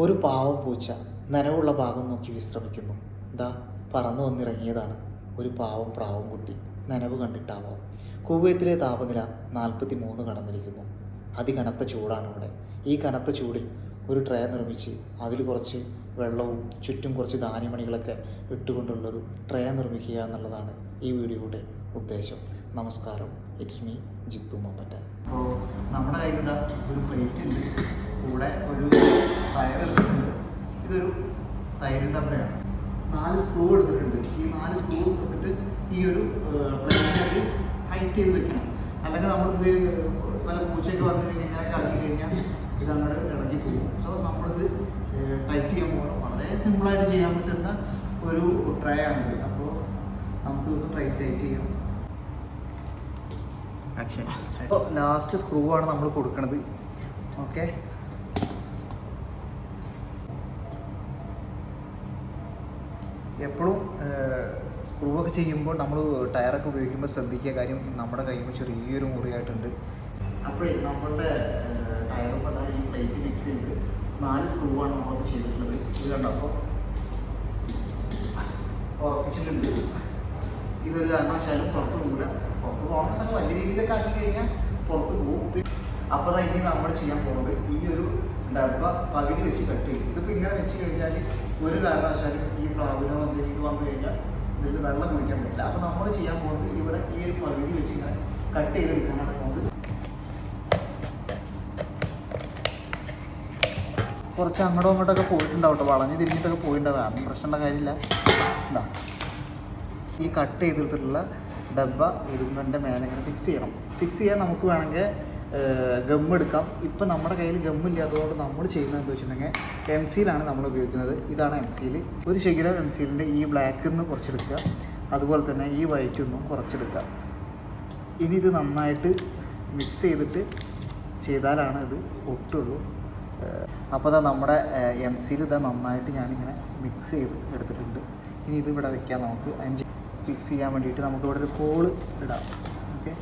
ഒരു പാവം പൂച്ച നനവുള്ള ഭാഗം നോക്കി വിശ്രമിക്കുന്നു. ദാ പറന്നു വന്നിറങ്ങിയതാണ്. ഒരു പാവം പ്രാവും കുട്ടി നനവ് കണ്ടിട്ടാവാം. കുവൈത്തിലെ താപനില നാൽപ്പത്തി മൂന്ന് കടന്നിരിക്കുന്നു. അതികനത്ത ചൂടാണ് ഇവിടെ. ഈ കനത്ത ചൂടിൽ ഒരു ട്രേ നിർമ്മിച്ച് അതിൽ കുറച്ച് വെള്ളവും ചുറ്റും കുറച്ച് ധാന്യമണികളൊക്കെ ഇട്ടുകൊണ്ടുള്ളൊരു ട്രേ നിർമ്മിക്കുക എന്നുള്ളതാണ് ഈ വീഡിയോയുടെ ഉദ്ദേശം. നമസ്കാരം. ഇറ്റ്സ് മീ ജിത്തു മമ്പറ്റ അപ്പോൾ നമ്മുടെ കയ്യിൽ ഒരു പ്ലേറ്റ് ഉണ്ട്. കൂടെ ഒരു ടയർ എടുത്തിട്ടുണ്ട്. ഇതൊരു തൈരിന്റെ അമ്മയാണ് നാല് സ്ക്രൂ എടുത്തിട്ടുണ്ട്. ഈ നാല് സ്ക്രൂ എടുത്തിട്ട് ഈ ഒരു പ്ലേറ്റിൽ ടൈറ്റ് ചെയ്ത് വെക്കണം. അല്ലെങ്കിൽ നമ്മളിത് പല പൂച്ചയൊക്കെ വന്നു കഴിഞ്ഞാൽ ഇങ്ങനെയൊക്കെ ആക്കി കഴിഞ്ഞാൽ ഇത് അങ്ങോട്ട് ഇളകി പോകും. സോ നമ്മളിത് ടൈറ്റ് ചെയ്യാൻ പോകണം. വളരെ സിമ്പിളായിട്ട് ചെയ്യാൻ പറ്റുന്ന ഒരു ട്രൈ ആണിത്. അപ്പോൾ നമുക്കിതൊന്ന് ട്രൈ ടൈറ്റ് ചെയ്യാം. അപ്പോൾ ലാസ്റ്റ് സ്ക്രൂ ആണ് നമ്മൾ കൊടുക്കുന്നത് ഓക്കെ എപ്പോഴും സ്ക്രൂ ഒക്കെ ചെയ്യുമ്പോൾ നമ്മൾ ടയറൊക്കെ ഉപയോഗിക്കുമ്പോൾ ശ്രദ്ധിക്കുക കാര്യം നമ്മുടെ കയ്യിൽ ചെറിയൊരു മുറിയായിട്ടുണ്ട്. അപ്പോഴേ നമ്മളുടെ ടയറും അതാ ഈ പ്ലേറ്റ് മിക്സ് ചെയ്ത് നാല് സ്ക്രൂ ആണ് നമ്മളൊക്കെ ചെയ്തിട്ടുള്ളത്. ഇത് കണ്ടപ്പോൾ ഉറപ്പിച്ചിട്ടുണ്ട്. ഇതൊരു കാരണവശാലും പുറത്ത് പോകില്ല പുറത്ത് പോകണം എന്നൊക്കെ വലിയ രീതിയിലൊക്കെ ആക്കി കഴിഞ്ഞാൽ പുറത്ത് പോകും അപ്പോൾ അതാ ഇനി നമ്മൾ ചെയ്യാൻ പോകുന്നത് ഈ ഒരു ഡബ്ബ പകുതി വെച്ച് കട്ട് ചെയ്യും. ഇതിപ്പോൾ ഇങ്ങനെ വെച്ച് കഴിഞ്ഞാൽ ഒരു കാരണവശാലും ഈ പ്രാബല്യം എന്തെങ്കിലും വന്നു കഴിഞ്ഞാൽ ഇതിൽ വെള്ളം കുടിക്കാൻ പറ്റില്ല. അപ്പോൾ നമ്മൾ ചെയ്യാൻ പോകുന്നത് ഇവിടെ ഈ ഒരു പകുതി വെച്ച് ഇങ്ങനെ കട്ട് ചെയ്തെടുക്കാനാണ് പോകുന്നത് കുറച്ച് അങ്ങോട്ടും അങ്ങോട്ടൊക്കെ പോയിട്ടുണ്ടാവും കേട്ടോ. വളഞ്ഞ് തിരിഞ്ഞിട്ടൊക്കെ പോയിട്ടുണ്ടാവും. അതൊന്നും പ്രശ്നമുള്ള കാര്യമില്ല. എന്താ ഈ കട്ട് ചെയ്തെടുത്തിട്ടുള്ള ഡബ്ബ ഇരുമ്പിന്റെ മേലെ ഇങ്ങനെ ഫിക്സ് ചെയ്യണം. ഫിക്സ് ചെയ്യാൻ നമുക്ക് വേണമെങ്കിൽ ഗം എടുക്കാം. ഇപ്പം നമ്മുടെ കയ്യിൽ ഗം ഇല്ലാത്തതുകൊണ്ട് നമ്മൾ ചെയ്യുന്നത് എന്താ വെച്ചിട്ടുണ്ടെങ്കിൽ എം സിയിലാണ് നമ്മൾ ഉപയോഗിക്കുന്നത്. ഇതാണ് എം സിയിൽ ഒരു ശകലം എം സിയിലിന്റെ ഈ ബ്ലാക്കിൽ നിന്ന് കുറച്ചെടുക്കുക. അതുപോലെ തന്നെ ഈ വൈറ്റ് നിന്നും കുറച്ചെടുക്കുക. ഇനി ഇത് നന്നായിട്ട് മിക്സ് ചെയ്തിട്ട് ചെയ്താലാണ് ഇത് ഒട്ടുള്ളൂ അപ്പോൾ അതാ നമ്മുടെ എം സിയിൽ ഇതാ നന്നായിട്ട് ഞാനിങ്ങനെ മിക്സ് ചെയ്ത് എടുത്തിട്ടുണ്ട്. ഇനി ഇത് ഇവിടെ വെക്കാം നമുക്ക്. അതിന് ഫിക്സ് ചെയ്യാൻ വേണ്ടിയിട്ട് നമുക്കിവിടെ ഒരു കോൾ ഇടാം. ഓക്കെ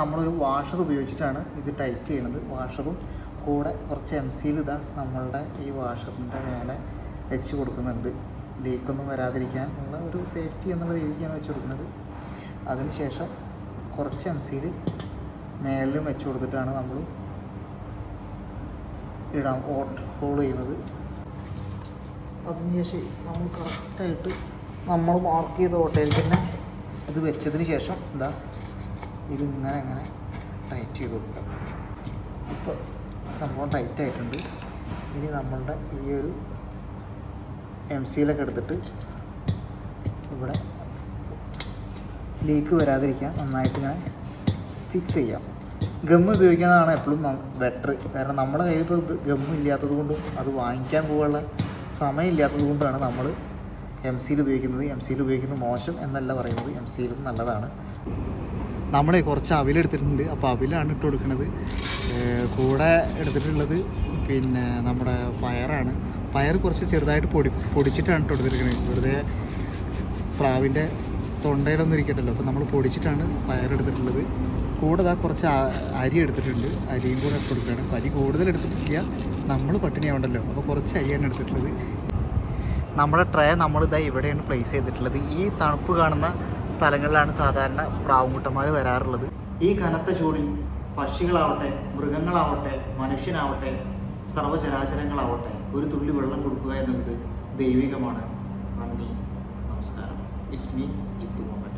നമ്മളൊരു വാഷർ ഉപയോഗിച്ചിട്ടാണ് ഇത് ടൈറ്റ് ചെയ്യുന്നത്. വാഷറും കൂടെ കുറച്ച് എം സിയിൽ ഇതാ നമ്മളുടെ ഈ വാഷറിന്റെ മേലെ വെച്ച് കൊടുക്കുന്നുണ്ട്. ലീക്കൊന്നും വരാതിരിക്കാൻ ഉള്ള ഒരു സേഫ്റ്റി എന്നുള്ള രീതിക്കാണ് വെച്ച് കൊടുക്കുന്നത്. അതിനുശേഷം കുറച്ച് എം സിയിൽ മേലിലും വെച്ച് കൊടുത്തിട്ടാണ് നമ്മൾ ഇടാം ഓട്ട് ഹോൾ ചെയ്യുന്നത്. അതിനുശേഷം നമ്മൾ കറക്റ്റായിട്ട് നമ്മൾ മാർക്ക് ചെയ്ത ഓട്ടയിൽ തന്നെ ഇത് വെച്ചതിന് ശേഷം എന്താ ഇതിങ്ങനെ അങ്ങനെ ടൈറ്റ് ചെയ്ത് കൊടുക്കാം ഇപ്പോൾ സംഭവം ടൈറ്റ് ആയിട്ടുണ്ട്. ഇനി നമ്മളുടെ ഈ ഒരു എം സിയിലൊക്കെ എടുത്തിട്ട് ഇവിടെ ലീക്ക് വരാതിരിക്കാൻ നന്നായിട്ട് ഞാൻ ഫിക്സ് ചെയ്യാം. ഗം ഉപയോഗിക്കുന്നതാണ് എപ്പോഴും ബെറ്റർ കാരണം നമ്മുടെ കയ്യിൽ ഇപ്പോൾ ഗം ഇല്ലാത്തത് കൊണ്ടും അത് വാങ്ങിക്കാൻ പോകാനുള്ള സമയം ഇല്ലാത്തത് കൊണ്ടാണ് നമ്മൾ എം സിയിൽ ഉപയോഗിക്കുന്നത്. എം സിയിൽ ഉപയോഗിക്കുന്നത് മോശം എന്നല്ല പറയുന്നത്. എം സിയിലും നല്ലതാണ്. നമ്മളെ കുറച്ച് അവിലെടുത്തിട്ടുണ്ട് അപ്പോൾ അവിലാണ് ഇട്ട് കൊടുക്കുന്നത്. കൂടെ എടുത്തിട്ടുള്ളത് പിന്നെ നമ്മുടെ പയറാണ്. പയർ കുറച്ച് ചെറുതായിട്ട് പൊടി പൊടിച്ചിട്ടാണ് ഇട്ട് കൊടുത്തിരിക്കുന്നത്. വെറുതെ പ്രാവിന്റെ തൊണ്ടയിലൊന്നും ഇരിക്കട്ടല്ലോ അപ്പോൾ നമ്മൾ പൊടിച്ചിട്ടാണ് പയറെടുത്തിട്ടുള്ളത്. കൂടെ ആ കുറച്ച് അരി എടുത്തിട്ടുണ്ട്. അരിയും കൂടെ കൊടുക്കുകയാണ് അപ്പോൾ അരി കൂടുതൽ എടുത്തിട്ടില്ല. നമ്മൾ പട്ടിണിയാവണ്ടല്ലോ അപ്പോൾ കുറച്ച് അരിയാണ് എടുത്തിട്ടുള്ളത്. നമ്മുടെ ട്രേ നമ്മളിതാ ഇവിടെയാണ് പ്ലേസ് ചെയ്തിട്ടുള്ളത്. ഈ തണുപ്പ് കാണുന്ന സ്ഥലങ്ങളിലാണ് സാധാരണ പ്രാവുംകുട്ടന്മാർ വരാറുള്ളത്. ഈ കനത്ത ചൂടിൽ പക്ഷികളാവട്ടെ മൃഗങ്ങളാവട്ടെ മനുഷ്യനാവട്ടെ സർവചരാചരങ്ങളാവട്ടെ ഒരു തുള്ളി വെള്ളം കൊടുക്കുക എന്നുള്ളത് ദൈവികമാണ്. നന്ദി. നമസ്കാരം. It's me Jithu Mohan